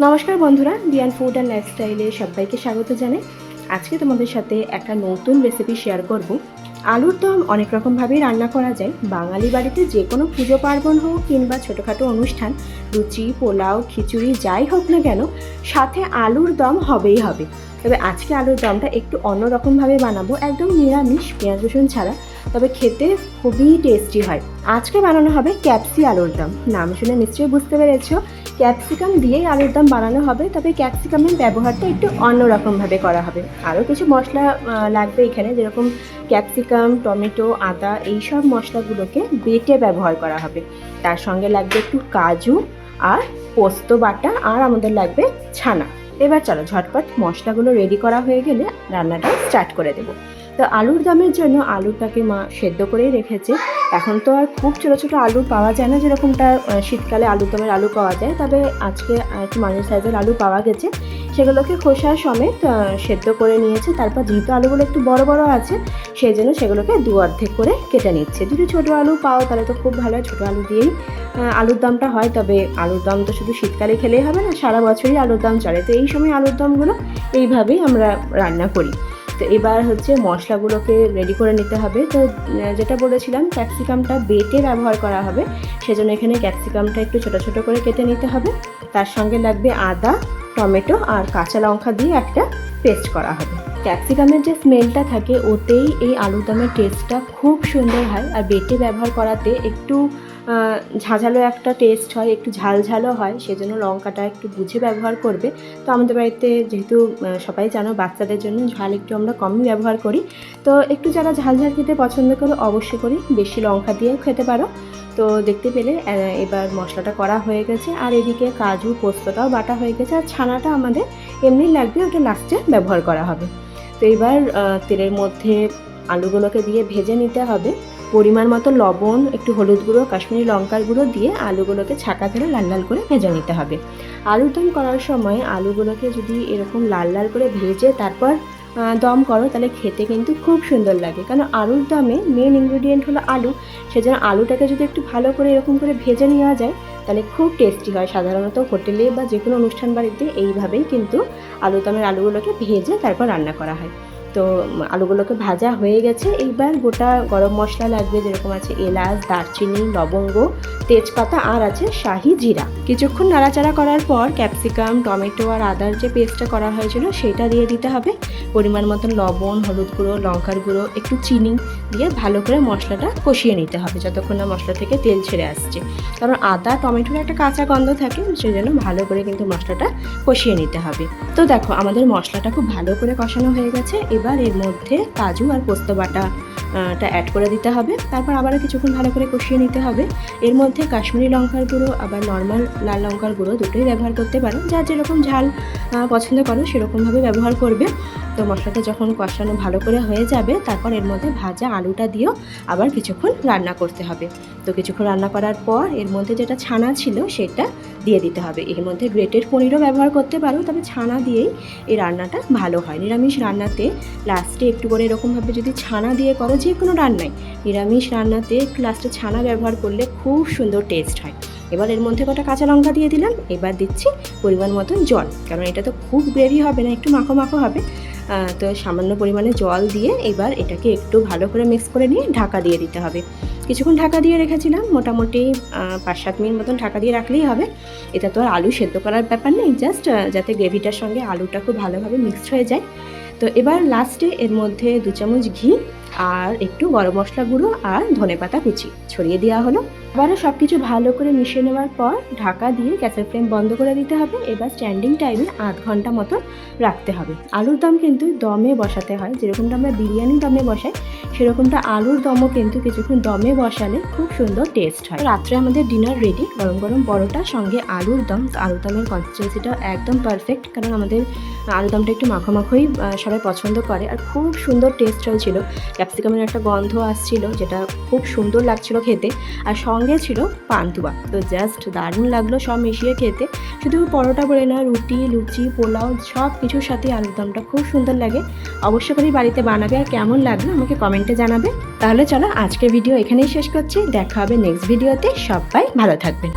নমস্কার বন্ধুরা বিয়ান food and লাইফস্টাইলে সবাইকে স্বাগত জানাই। আজকে তোমাদের সাথে একটা নতুন রেসিপি শেয়ার করব। আলুর দম অনেক রকমভাবেই রান্না করা যায়। বাঙালি বাড়িতে যে কোনো পুজো পার্বণ হোক কিংবা ছোটোখাটো অনুষ্ঠান, লুচি, পোলাও, খিচুড়ি, যাই হোক না কেন, সাথে আলুর দম হবেই হবে। তবে আজকে আলুর দমটা একটু অন্যরকমভাবে বানাবো, একদম নিরামিষ, পেঁয়াজ রসুন ছাড়া। তবে খেতে খুবই টেস্টি হয়। আজকে বানানো হবে ক্যাপসি আলুর দম। নাম শুনে নিশ্চয়ই বুঝতে পেরেছ, ক্যাপসিকাম দিয়েই আলুর দম বানানো হবে, তবে ক্যাপসিকামের ব্যবহারটা একটু অন্যরকমভাবে করা হবে। আরও কিছু মশলা লাগবে এখানে, যেরকম ক্যাপসিকাম টমেটো, আদা এই সব মশলাগুলোকে বেটে ব্যবহার করা হবে। তার সঙ্গে লাগবে একটু কাজু আর পোস্ত বাটা আর আমাদের লাগবে ছানা। এবার চলো ঝটপট মশলাগুলো রেডি করা হয়ে গেলে রান্নাটা স্টার্ট করে দেবো। তো আলুর দামের জন্য আলুটাকে মা সেদ্ধ করেই রেখেছে। এখন তো আর খুব ছোটো ছোটো আলু পাওয়া যায় না, যেরকমটা শীতকালে আলুর দমের আলু পাওয়া যায়। তবে আজকে একটু মাঝের সাইজের আলু পাওয়া গেছে। সেগুলোকে খোসা সমেত সেদ্ধ করে নিয়েছে। তারপর যেহেতু আলুগুলো একটু বড় বড় আছে, সেই জন্য সেগুলোকে দু অর্ধেক করে কেটে নিচ্ছে। যদি ছোটো আলু পাও তাহলে তো খুব ভালো হয়, ছোটো আলু দিয়েই আলুর দমটা হয়। তবে আলুর দম তো শুধু শীতকালে খেলেই হবে না, সারা বছরই আলুর দম চলে। তো এই সময় আলুর দমগুলো এইভাবেই আমরা রান্না করি। তো এবার হচ্ছে মশলাগুলোকে রেডি করে নিতে হবে। তো যেটা বলেছিলাম ক্যাপসিকামটা বেটে ব্যবহার করা হবে। সেজন্য এখানে ক্যাপসিকামটা একটু ছোটো ছোটো করে কেটে নিতে হবে। তার সঙ্গে লাগবে আদা টমেটো আর কাঁচা লঙ্কা দিয়ে একটা পেস্ট করা হবে। ক্যাপসিকামের যে স্মেলটা থাকে, ওতেই এই আলুদমের টেস্টটা খুব সুন্দর হয়। আর বেটে ব্যবহার করাতে একটু ঝাঁঝালো একটা টেস্ট হয়, একটু ঝাল ঝালও হয়, সেজন্য লঙ্কাটা একটু বুঝে ব্যবহার করবে। তো আমাদের বাড়িতে যেহেতু সবাই জানো বাচ্চাদের জন্য ঝাল একটু আমরা কমই ব্যবহার করি। তো একটু যারা ঝাল ঝাল খেতে পছন্দ করো অবশ্যই করি, বেশি লঙ্কা দিয়েও খেতে পারো। তো দেখতে পেলে এবার মশলাটা করা হয়ে গেছে, আর এদিকে কাজু, পোস্তটাও বাটা হয়ে গেছে, আর ছানাটা আমাদের এমনি লাগবে, ওটা লাস্টে ব্যবহার করা হবে। তো এবার তেলের মধ্যে আলুগুলোকে দিয়ে ভেজে নিতে হবে। পরিমাণ মতো লবণ, একটু হলুদ গুঁড়ো, কাশ্মীরি লঙ্কার গুঁড়ো দিয়ে আলুগুলোকে ছাকা ধরে লাল লাল করে ভেজে নিতে হবে। আলুর দম করার সময় আলুগুলোকে যদি এরকম লাল লাল করে ভেজে তারপর দম করো, তাহলে খেতে কিন্তু খুব সুন্দর লাগে। কারণ আলুর দমে মেন ইনগ্রিডিয়েন্ট হলো আলু। সেজন্য আলুটাকে যদি একটু ভালো করে এরকম করে ভেজে নেওয়া যায়, তাহলে খুব টেস্টি হয়। সাধারণত হোটেলে বা যে কোনো অনুষ্ঠান বাড়িতে এইভাবেই কিন্তু আলু দমের আলুগুলোকে ভেজে তারপর রান্না করা হয়। তো আলুগুলোকে ভাজা হয়ে গেছে। এইবার গোটা গরম মশলা লাগবে যেরকম আছে এলাচ, দারচিনি, লবঙ্গ তেজপাতা আর আছে শাহি জিরা। কিছুক্ষণ নাড়াচাড়া করার পর ক্যাপসিকাম, টমেটো আর আদার যে পেস্টটা করা হয়েছিল সেটা দিয়ে দিতে হবে। পরিমাণ মতন লবণ, হলুদ গুঁড়ো, লঙ্কার গুঁড়ো, একটু চিনি দিয়ে ভালো করে মশলাটা কষিয়ে নিতে হবে যতক্ষণ না মশলা থেকে তেল ছেড়ে আসছে। কারণ আদা, টমেটোর একটা কাঁচা গন্ধ থাকে সেই জন্য ভালো করে কিন্তু মশলাটা কষিয়ে নিতে হবে। তো দেখো, আমাদের মশলাটা খুব ভালো করে কষানো হয়ে গেছে। এবার এর মধ্যে কাজু আর পোস্ত বাটা অ্যাড করে দিতে হবে। তারপর আবারও কিছুক্ষণ ভালো করে কষিয়ে নিতে হবে। এর মধ্যে কাশ্মীরি লঙ্কার গুঁড়ো, আবার নর্মাল লাল লঙ্কার গুঁড়ো দুটোই ব্যবহার করতে পারো। যার যেরকম ঝাল পছন্দ করো, সেরকমভাবে ব্যবহার করবে। তো মশলাটা যখন কষানো ভালো করে হয়ে যাবে, তারপর এর মধ্যে ভাজা আলুটা দিয়েও আবার কিছুক্ষণ রান্না করতে হবে। তো কিছুক্ষণ রান্না করার পর এর মধ্যে যেটা ছানা ছিল, সেটা দিয়ে দিতে হবে। এর মধ্যে গ্রেটেড পনিরও ব্যবহার করতে পারো, তবে ছানা দিয়েই এই রান্নাটা ভালো হয়। নিরামিষ রান্নাতে লাস্টে একটু করে এরকমভাবে যদি ছানা দিয়ে করো, যে কোনো রান্নায় নিরামিষ রান্নাতে একটু লাস্টে ছানা ব্যবহার করলে খুব সুন্দর টেস্ট হয়। এবার এর মধ্যে কটা কাঁচা লঙ্কা দিয়ে দিলাম, এবার দিচ্ছি পরিমাণ মতন জল। কারণ এটা তো খুব গ্রেভি হবে না, একটু মাখো মাখো হবে। তো সামান্য পরিমাণে জল দিয়ে এবার এটাকে একটু ভালো করে মিক্স করে নিয়ে ঢাকা দিয়ে দিতে হবে। কিছুক্ষণ ঢাকা দিয়ে রেখেছিলাম, মোটামুটি পাঁচ সাত মিনিট মতন ঢাকা দিয়ে রাখলেই হবে। এটা তো আর আলু সেদ্ধ করার ব্যাপার নেই জাস্ট যাতে গ্রেভিটার সঙ্গে আলুটা খুব ভালোভাবে মিক্সড হয়ে যায়। তো এবার লাস্টে এর মধ্যে দু চামচ ঘি আর একটু গরম মশলা গুঁড়ো আর ধনেপাতা কুচি। ছড়িয়ে দেওয়া হলো। এবারে সব কিছু ভালো করে মিশিয়ে নেওয়ার পর ঢাকা দিয়ে গ্যাসের ফ্লেম বন্ধ করে দিতে হবে। এবার স্ট্যান্ডিং টাইমে আধ ঘণ্টা মতো রাখতে হবে। আলুর দম কিন্তু দমে বসাতে হয়। যেরকমটা আমরা বিরিয়ানি দমে বসাই, সেরকমটা আলুর দমও কিন্তু কিছুক্ষণ দমে বসালে খুব সুন্দর টেস্ট হয়। রাত্রে আমাদের ডিনার রেডি গরম গরম পরোটা, সঙ্গে আলুর দম। আলুর দমের কনসিস্টেন্সিটা একদম পারফেক্ট কারণ আমাদের আলুর দমটা একটু মাখো মাখোই সবাই পছন্দ করে। আর খুব সুন্দর টেস্ট হয়েছিল ক্যাপসিকামের একটা গন্ধ আসছিল, যেটা খুব সুন্দর লাগছিল খেতে। আর সঙ্গে ছিল পান্তুয়া। তো জাস্ট দারুণ লাগল সব মিশিয়ে খেতে। শুধু পরোটা বলে না, রুটি, লুচি, পোলাও সব কিছুর সাথে আলুর দমটা খুব সুন্দর লাগে। অবশ্য করে বাড়িতে বানাবে আর কেমন লাগল আমাকে কমেন্টে জানাবে। তাহলে চলো আজকের ভিডিও এখানেই শেষ করছি। দেখা হবে নেক্সট ভিডিওতে সবাই ভালো থাকবেন।